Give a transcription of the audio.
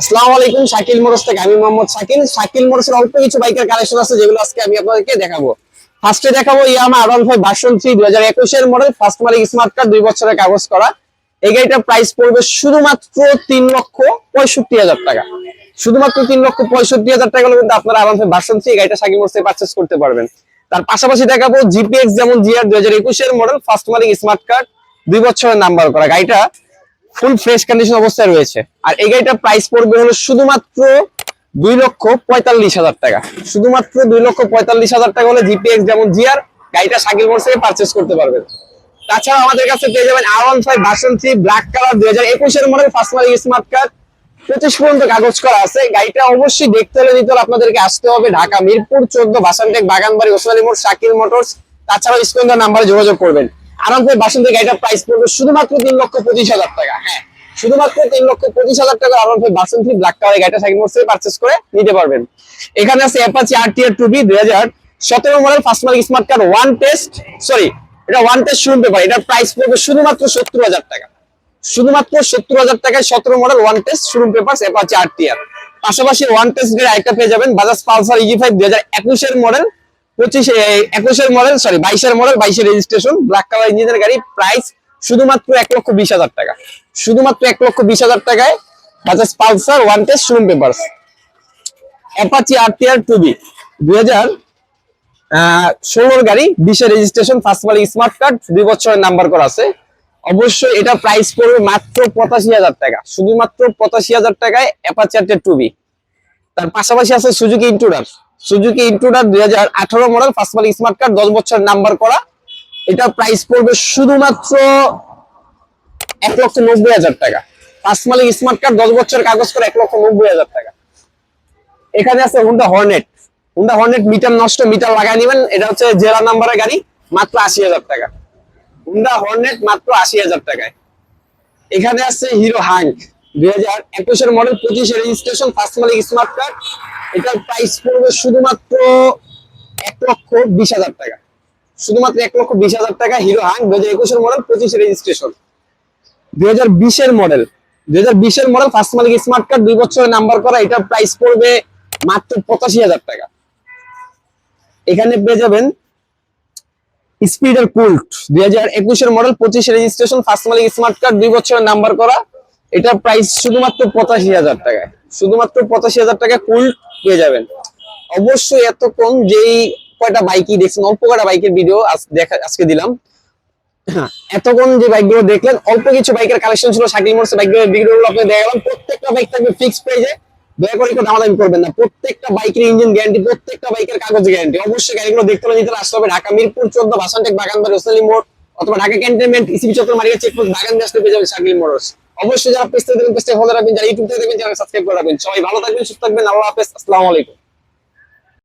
আসসালামু আলাইকুম, শাকিল মোটরস থেকে আমি মোহাম্মদ শাকিল। শাকিল মোটরসের অল্প কিছু বাইকের কালেকশন আছে, যেগুলো আজকে আমি আপনাদেরকে দেখাবো। ফার্স্টে দেখাবো ইয়ামা আরন ফাইভ থ্রি দুই হাজার একুশের মডেল ফার্স্ট মালিক স্মার্ট কার্ড দুই বছরের কাগজ করা। এই গাড়িটার প্রাইস পড়বে শুধুমাত্র তিন লক্ষ পঁয়ষট্টি হাজার টাকা। শুধুমাত্র তিন লক্ষ পঁয়ষট্টি হাজার টাকা কিন্তু আপনারা ফাইভ ভার্সন থ্রি গাড়িটা শাকিল মোটরসে পারচেস করতে পারবেন। তার পাশাপাশি দেখাবো জিপিএক্স যেমন জিআর দুই হাজার একুশের মডেল ফার্স্ট মালিক স্মার্ট কার্ড দুই বছরের নাম্বার করা। গাড়িটা ফুল ফ্রেশ কন্ডিশন অবস্থায় রয়েছে। আর এই গাড়িটার প্রাইস পড়বে হলো শুধুমাত্র দুই লক্ষ পঁয়তাল্লিশ হাজার টাকা। শুধুমাত্র দুই লক্ষ পঁয়তাল্লিশ হাজার টাকা হলে জিপিএক্স যেমন জিআর গাড়িটা শাকিল মোড় থেকে পারচেস করতে পারবেন। তাছাড়া আমাদের কাছে পেয়ে যাবেন আর one five version three black colour দুই হাজার একুশের মডেল ফার্স্ট মালিক স্মার্ট কার্ড পঁচিশ পর্যন্ত কাগজ করা আছে। গাড়িটা অবশ্যই দেখতে হলে নিতে হলে আপনাদেরকে আসতে হবে ঢাকা মিরপুর, চোদ্দ, বাসানটেক, বাগানবাড়ি, ওসমানী মোড়, শাকিল মোটরস। তাছাড়াও স্কন্দর নাম্বারে যোগাযোগ করবেন। আরাম করে বাসন থেকে গাড়িটার প্রাইস পড়বে শুধুমাত্র তিন লক্ষ পঁচিশ হাজার টাকা। হ্যাঁ শুধুমাত্র তিন লক্ষ পঁচিশ হাজার টাকা আরাম করে বাসন ব্ল্যাক কালার গাড়িটা সাইকেল মোটরসে পারচেস করে নিতে পারবেন। এখানে আছে Apache R T R two B দুই হাজার সতেরো মডেল ফার্স্ট মালিক smart card one test sorry এটা ওয়ান টেস্ট শুরু পেপার এটার প্রাইস পড়বে শুধুমাত্র সত্তর হাজার টাকা। শুধুমাত্র সত্তর হাজার টাকায় সতেরো model one test showroom paper Apache R T R পাশাপাশি ওয়ান টেস্ট গাড়ি আরেকটা পেয়ে যাবেন বাজাজ পালসার ইজি ফাইভ দুই হাজার একুশের মডেল পঁচিশে একুশের মডেল সরি বাইশের মডেল বাইশের রেজিস্ট্রেশন ব্ল্যাক কালার ইঞ্জিনের গাড়ি প্রাইস শুধুমাত্র এক লক্ষ বিশ হাজার টাকা। শুধুমাত্র এক লক্ষ বিশ হাজার টাকায় Bajaj Pulsar one test showroom paper Apache R T R two B দুই হাজার ষোলোর গাড়ি বিশের রেজিস্ট্রেশন ফার্স্ট মালিক স্মার্ট কার্ড দুই বছরের নাম্বার করা আছে। অবশ্যই এটা প্রাইস পড়বে মাত্র পঁচাশি হাজার টাকা। শুধুমাত্র পঁচাশি হাজার টাকায় Apache R T two B তার পাশাপাশি আছে সুজুকি ইন্টুডার সুজুকি ইন্টুডার দুই হাজার আঠারো মডেল ফার্স্ট মালিক স্মার্ট কার্ড দশ বছর নাম্বার করা। এটা প্রাইস পড়বে শুধুমাত্র এক লক্ষ নব্বই হাজার টাকা। ফার্স্ট মালিক স্মার্ট কার্ড দশ বছর কাগজ করে এক লক্ষ নব্বই হাজার টাকা। এখানে আছে Honda Hornet Honda Hornet meter নষ্ট মিটার লাগাই নেবেন। এটা হচ্ছে জেলা নাম্বারের গাড়ি, মাত্র আশি হাজার টাকা। হুন্ডা হর্নেট মাত্র আশি হাজার টাকায়। এখানে আছে হিরো হাঙ্ক দুই হাজার একুশের মডেল পঁচিশে রেজিস্ট্রেশন ফার্স্ট মালিক স্মার্ট কার্ড এটার প্রাইস পড়বে শুধুমাত্র এক লক্ষ বিশ হাজার টাকা। শুধুমাত্র এক লক্ষ বিশ হাজার টাকা হিরো হাং দুই হাজার একুশের মডেল পঁচিশে রেজিস্ট্রেশন দুই হাজার বিশের মডেল দুই হাজার বিশের মডেল ফার্স্ট মালিক স্মার্ট কার্ড দুই বছরের নাম্বার করা, এটার প্রাইস পড়বে মাত্র পঁচাশি হাজার টাকা। এখানে পেয়ে যাবেন স্পিডার কুল্ট দুই হাজার একুশের মডেল পঁচিশ রেজিস্ট্রেশন ফার্স্ট মালিক স্মার্ট কার্ড দুই বছরের নাম্বার করা এটার প্রাইস শুধুমাত্র পঁচাশি হাজার টাকায়। শুধুমাত্র পঁচাশি হাজার টাকায় কুল্ট পেয়ে যাবেন। অবশ্যই এতক্ষণ যেই কয়টা বাইকই দেখছেন, অল্প কয়টা বাইকের ভিডিও দেখা, আজকে দিলাম। এতক্ষণ যে বাইকগুলো দেখলেন, অল্প কিছু বাইকের কালেকশন ছিল শাকিল মোটরস বাইকগুলোর ভিডিওগুলো আপনি দেখা গেলাম প্রত্যেকটা বাইক থাকবে ফিক্স প্রাইজে দয়া করে কেউ দামাদামি করবেন না। প্রত্যেকটা বাইকের ইঞ্জিন গ্যারান্টি প্রত্যেকটা বাইকের কাগজ গ্যারান্টি অবশ্যই গাড়িগুলো দেখতে হলে নিতে আসতে হবে ঢাকা মিরপুর, চোদ্দ বাসানটেক, বাগানবাড়ি হোসেলি মোড়, অথবা ঢাকা ক্যান্টনমেন্ট ইসিবি চত্বর মারিয়া চেকপোস্ট বাগান আসতে পেয়ে যাবেন শাকিল মোটরস অবশ্যই যারা পেজটা দেবেন পেস্টে ফলো রাখবেন, যারা ইউটিউব থেকে দেখবেন, যারা সাবস্ক্রাইব করে রাখবেন। সবাই ভালো থাকবেন, সুস্থ থাকবেন। আল্লাহ হাফেজ, আসসালামু আলাইকুম।